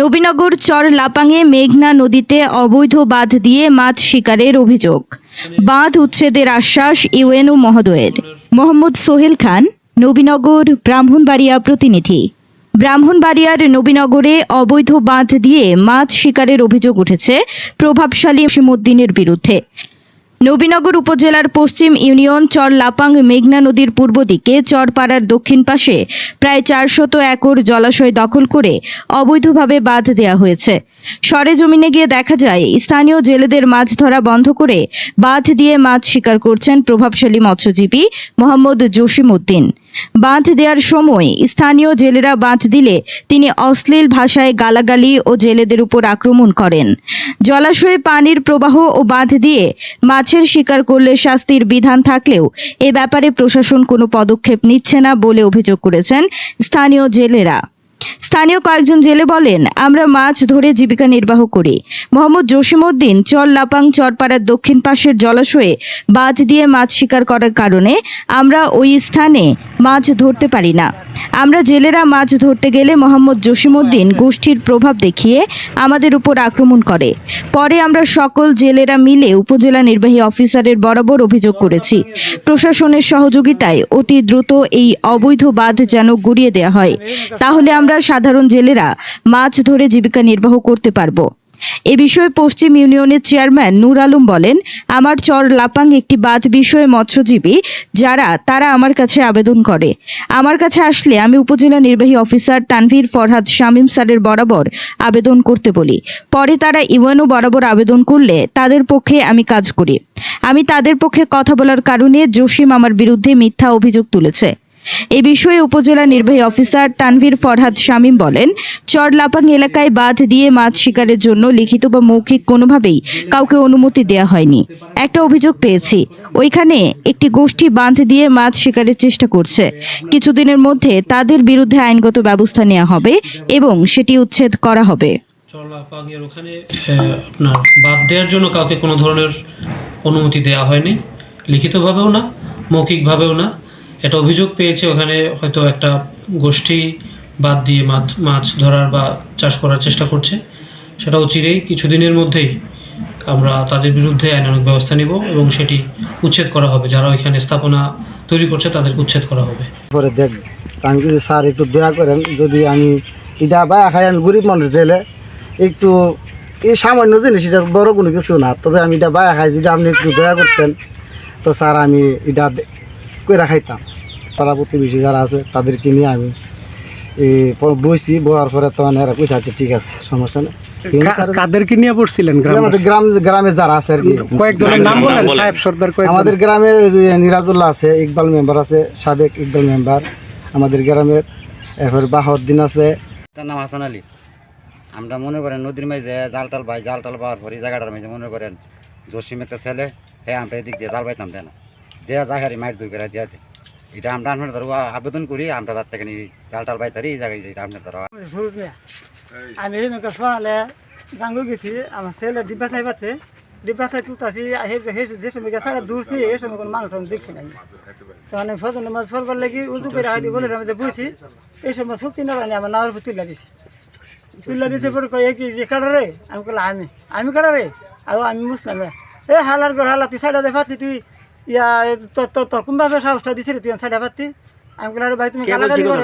নবীনগর চর লাপাঙে মেঘনা নদীতে অবৈধ বাঁধ দিয়ে মাছ শিকারের অভিযোগ। বাঁধ উচ্ছেদের আশ্বাস ইউএনও মহোদয়ের। মোহাম্মদ সোহেল খান, নবীনগর, ব্রাহ্মণবাড়িয়া প্রতিনিধি। ব্রাহ্মণবাড়িয়ার নবীনগরে অবৈধ বাঁধ দিয়ে মাছ শিকারের অভিযোগ উঠেছে প্রভাবশালী সীমুদ্দিনের বিরুদ্ধে। নবীনগর উপজেলার পশ্চিম ইউনিয়ন চর লাপাং মেঘনা নদীর পূর্ব দিকে চরপাড়ার দক্ষিণ পাশে প্রায় চারশত একর জলাশয় দখল করে অবৈধভাবে বাঁধ দেওয়া হয়েছে। সরেজমিনে গিয়ে দেখা যায়, স্থানীয় জেলেদের মাছ ধরা বন্ধ করে বাঁধ দিয়ে মাছ শিকার করছেন প্রভাবশালী মৎস্যজীবী মোহাম্মদ জসিম উদ্দিন বাঁধ দেওয়ার সময় স্থানীয় জেলেরা বাঁধ দিলে তিনি অশ্লীল ভাষায় গালাগালি ও জেলেদের উপর আক্রমণ করেন। জলাশয়ে পানির প্রবাহ ও বাঁধ দিয়ে মাছের শিকার করলে শাস্তির বিধান থাকলেও এ ব্যাপারে প্রশাসন কোনো পদক্ষেপ নিচ্ছে না বলে অভিযোগ করেছেন স্থানীয় জেলেরা। স্থানীয় কয়েকজন জেলে বলেন, আমরা মাছ ধরে জীবিকা নির্বাহ করি। মোহাম্মদ জসিমউদ্দিন চর লাপাং চরপাড়ার দক্ষিণ পাশের জলাশয়ে বাঁধ দিয়ে মাছ শিকার করার কারণে আমরা ওই স্থানে মাছ ধরতে পারি না। আমরা জেলেরা মাছ ধরতে গেলে মোহাম্মদ জসিমউদ্দিন গোষ্ঠীর প্রভাব দেখিয়ে আমাদের উপর আক্রমণ করে। পরে আমরা সকল জেলেরা মিলে উপজেলা নির্বাহী অফিসারের বরাবর অভিযোগ করেছি। প্রশাসনের সহযোগিতায় অতি দ্রুত এই অবৈধ বাঁধ যেন গুড়িয়ে দেওয়া হয়। তাহলে আমরা সাধারণ জেলেরা মাছ ধরে জীবিকা নির্বাহ করতে পারব। এ বিষয়ে পশ্চিম ইউনিয়নের চেয়ারম্যান নূর আলম বলেন, আমার চর লাপাং একটি বাদ বিষয়ে মৎস্যজীবী, যারা, তারা আমার কাছে আবেদন করে। আমার কাছে আসলে আমি উপজেলা নির্বাহী অফিসার তানভীর ফরহাদ শামীম স্যারের বরাবর আবেদন করতে বলি। পরে তারা ইউএনও বরাবর আবেদন করলে তাদের পক্ষে আমি কাজ করি। আমি তাদের পক্ষে কথা বলার কারণে জসিম আমার বিরুদ্ধে মিথ্যা অভিযোগ তুলেছে। এ বিষয়ে উপজেলা নির্বাহী অফিসার তানভীর ফরহাদ শামীম বলেন চরলাপাং এলাকায় বাঁধ দিয়ে মাছ শিকারের জন্য লিখিত বা মৌখিক কোনোভাবেই কাউকে অনুমতি দেওয়া হয়নি। একটা অভিযোগ পেয়েছি। ওইখানে একটি গোষ্ঠী বাঁধ দিয়ে মাছ শিকারের চেষ্টা করছে। কিছুদিনের মধ্যে তাদের বিরুদ্ধে আইনগত ব্যবস্থা নেওয়া হবে এবং সেটি উচ্ছেদ করা হবে। আপনার বাদ দেওয়ার জন্য কাউকে কোনো ধরনের অনুমতি দেওয়া হয়নি। লিখিতভাবেও না, মৌখিকভাবেও না। এটা অভিযোগ পেয়েছে, ওখানে হয়তো একটা গোষ্ঠী বাদ দিয়ে মাছ মাছ ধরার বা চাষ করার চেষ্টা করছে। সেটা অচিরেই কিছুদিনের মধ্যেই আমরা তাদের বিরুদ্ধে আইনানুগ ব্যবস্থা নিব এবং সেটি উচ্ছেদ করা হবে। যারা ওইখানে স্থাপনা তৈরি করছে, তাদেরকে উচ্ছেদ করা হবে। পরে দেখবে আমি কিছু স্যার একটু দয়া করেন, যদি আমি এটা বা খাই, আমি গরিব মানুষ জেলে, একটু এই সামান্য জিনিস, এটা বড় কোনো কিছু না। তবে আমি এটা বায়া খাই, যদি আপনি একটু দয়া করতেন, তো স্যার আমি এটা কইরা খাইতাম। পাড়া প্রতিবেশী যারা আছে তাদেরকে নিয়ে আমি বইছি বয়ার পরে তো এরা কইছে আচ্ছা ঠিক আছে সমস্যা নেই। কাদেরকে নিয়ে পড়ছিলেন আমাদের গ্রাম গ্রামে যারা আছে আর কি। কয়েকজনের নাম বলেন সাহেব সর্দার আমাদের গ্রামে নিরাজুল্লাহ আছে ইকবাল মেম্বার আছে সাবেক ইকবাল মেম্বার। আমাদের গ্রামের এরপর আছে। তার নাম হাসান আলী। আমরা মনে করেন নদীর মাঝে জাল টাল পাই জাল টাল পাওয়ার পরে জায়গাটার মাঝে মনে করেন জসিম একটা ছেলে হ্যাঁ আমরা এদিক দিয়ে জাল পাইতাম দেয় না। যে জায়গায় মাইট দূর করে দিয়ে দেয়। এটা আমরা আপনার ধরো আবেদন করি, আমরা তার থেকে জাল টাল পাইতারি এই জায়গায় এটা আপনার ধরো। আমি সকালে গাঙ্গু গেছি, আমার ছেলে ডিব্বা সাহেব আছে ডিব্বা সাহেব তুলতাছি যে সময় গেছে দূরছি এই সময় কোনো মানুষ আমি দেখছি না। তখন আমি ফজল নামাজ ফলবার লাগি, উজু করে হাতি বলে আমি বুঝছি এই সময় সত্যি না আমার নাওয়ার উপর তুলে দিছি। তুলে দিতে পরে কয়ে কি যে কাটা রে? আমি বললাম আমি আমি কাটা রে? আর আমি মুসলাম এ, হালার ঘর হালা তুই সাইডা দেখাচ্ছি তুই। ইয়া তোর তোর কোনভাবে সাহসটা দিছে রে তুই সাইডা পাচ্ছি আমি বললাম আরে ভাই তুমি গালাগালি করো।